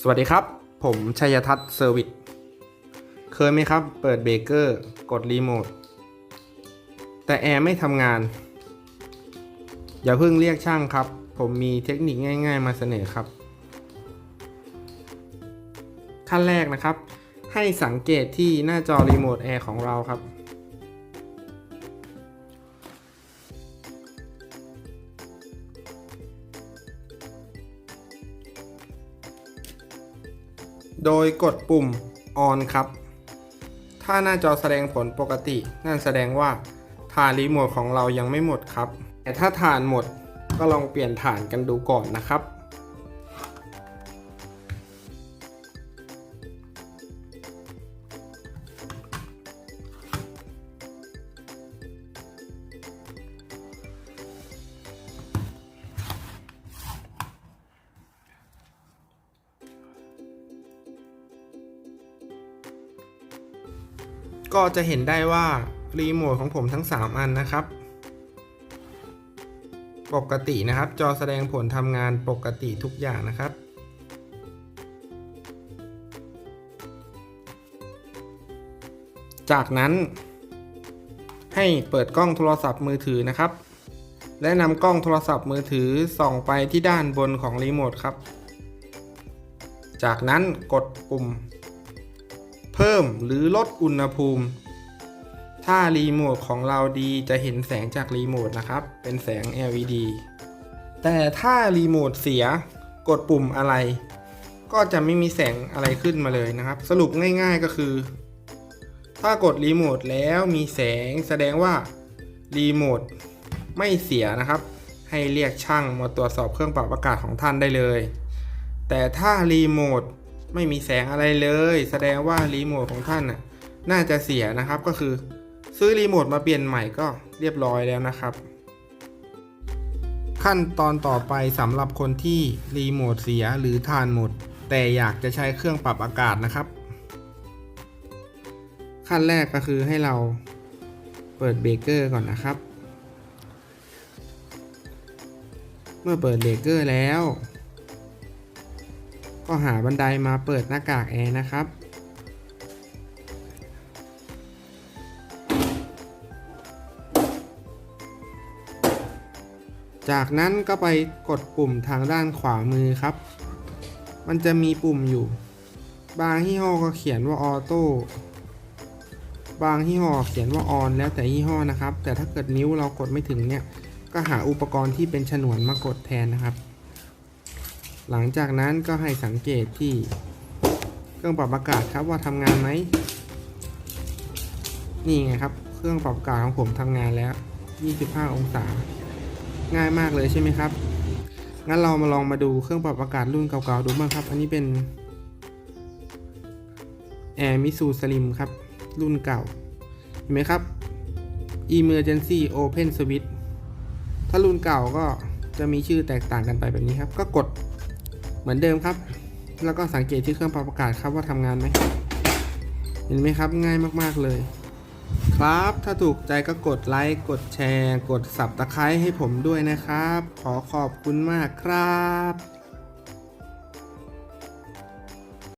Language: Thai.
สวัสดีครับ ผมชัยทัศน์เซอร์วิส เคยไหมครับ เปิดเบเกอร์ กดรีโมท แต่แอร์ไม่ทำงาน อย่าเพิ่งเรียกช่างครับ ผมมีเทคนิคง่าย ๆ มาเสนอครับ ขั้นแรกนะครับ ให้สังเกตที่หน้าจอรีโมทแอร์ของเราครับ โดยกดปุ่ม on ครับ ถ้าหน้าจอแสดงผลปกติ นั่นแสดงว่าฐานรีโมทของเรายังไม่หมดครับ แต่ถ้าฐานหมดก็ลองเปลี่ยนฐานกันดูก่อนนะครับ ก็จะเห็นได้ว่ารีโมทของผมทั้ง 3 อันนะครับ ปกตินะครับ จอแสดงผลทำงานปกติทุกอย่างนะครับ จากนั้น ให้เปิดกล้องโทรศัพท์มือถือนะครับ และนำกล้องโทรศัพท์มือถือส่องไปที่ด้านบนของรีโมทครับ จากนั้นกดปุ่ม เพิ่มหรือลดอุณหภูมิ ถ้ารีโมทของเราดีจะเห็นแสงจากรีโมทนะครับ เป็นแสง LED แต่ถ้ารีโมทเสียกดปุ่มอะไร ก็จะไม่มีแสงอะไรขึ้นมาเลยนะครับ สรุปง่าย ๆก็คือ ถ้ากดรีโมทแล้วมีแสงแสดงว่ารีโมทไม่เสียนะครับ ให้เรียกช่างมาตรวจสอบเครื่องปรับอากาศของท่านได้เลย แต่ถ้ารีโมท ไม่มีแสงอะไรเลย แสดงว่ารีโมทของท่านน่ะน่าจะเสียนะครับก็คือ ซื้อรีโมทมาเปลี่ยนใหม่ก็เรียบร้อยแล้วนะครับ ขั้นตอนต่อไปสำหรับคนที่รีโมทเสียหรือทานหมด แต่อยากจะใช้เครื่องปรับอากาศนะครับ ขั้นแรกก็คือให้เราเปิดเบรกเกอร์ก่อนนะครับ เมื่อเปิดเบรกเกอร์แล้ว ก็หาบันไดมาเปิดหน้ากากแอร์นะครับ จากนั้นก็ไปกดปุ่มทางด้านขวามือครับ มันจะมีปุ่มอยู่ บางยี่ห้อก็เขียนว่าออโต้ บางยี่ห้อเขียนว่าออนแล้วแต่ยี่ห้อนะครับ แต่ถ้าเกิดนิ้วเรากดไม่ถึงเนี่ย ก็หาอุปกรณ์ที่เป็นฉนวนมากดแทนนะครับ หลังจากนั้นก็ให้สังเกตที่เครื่องปรับอากาศครับว่าทำงานไหม นี่ไงครับ เครื่องปรับอากาศของผมทำงานแล้ว 25 องศา ง่ายมากเลยใช่ไหมครับ งั้นเรามาลองมาดูเครื่องปรับอากาศรุ่นเก่าๆดูบ้างครับ อันนี้เป็น Air m i s u Slim ครับ รุ่นเก่า เห็นไหมครับ Emergency Open Switch ถ้ารุ่นเก่าก็จะมีชื่อแตกต่างกันไปแบบนี้ครับ ก็กด เหมือนเดิมครับ แล้วก็สังเกตที่เครื่องปรับอากาศครับว่าทำงานไหมเห็นไหมครับง่ายมากๆเลย ครับถ้าถูกใจก็กดไลค์กดแชร์ กดสับตะไคร้ให้ผมด้วยนะครับ ขอขอบคุณมากครับ